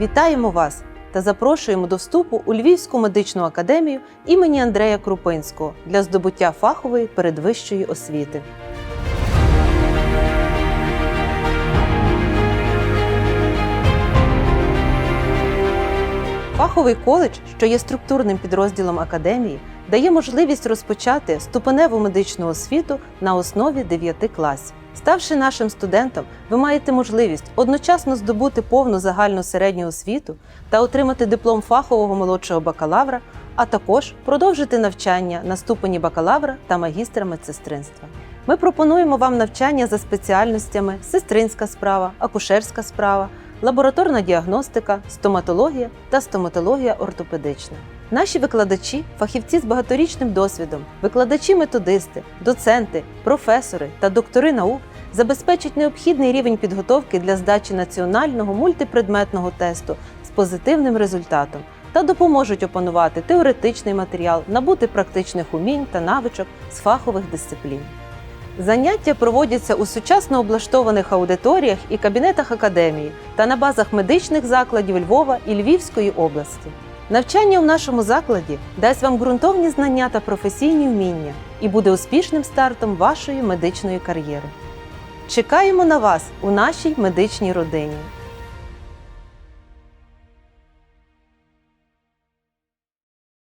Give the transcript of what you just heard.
Вітаємо вас та запрошуємо до вступу у Львівську медичну академію імені Андрея Крупинського для здобуття фахової передвищої освіти. Фаховий коледж, що є структурним підрозділом академії, дає можливість розпочати ступеневу медичну освіту на основі 9 класів. Ставши нашим студентом, ви маєте можливість одночасно здобути повну загальну середню освіту та отримати диплом фахового молодшого бакалавра, а також продовжити навчання на ступені бакалавра та магістра медсестринства. Ми пропонуємо вам навчання за спеціальностями сестринська справа, акушерська справа, лабораторна діагностика, стоматологія та стоматологія ортопедична. Наші викладачі, фахівці з багаторічним досвідом, викладачі-методисти, доценти, професори та доктори наук забезпечать необхідний рівень підготовки для здачі національного мультипредметного тесту з позитивним результатом та допоможуть опанувати теоретичний матеріал, набути практичних умінь та навичок з фахових дисциплін. Заняття проводяться у сучасно облаштованих аудиторіях і кабінетах академії та на базах медичних закладів Львова і Львівської області. Навчання в нашому закладі дасть вам ґрунтовні знання та професійні вміння і буде успішним стартом вашої медичної кар'єри. Чекаємо на вас у нашій медичній родині.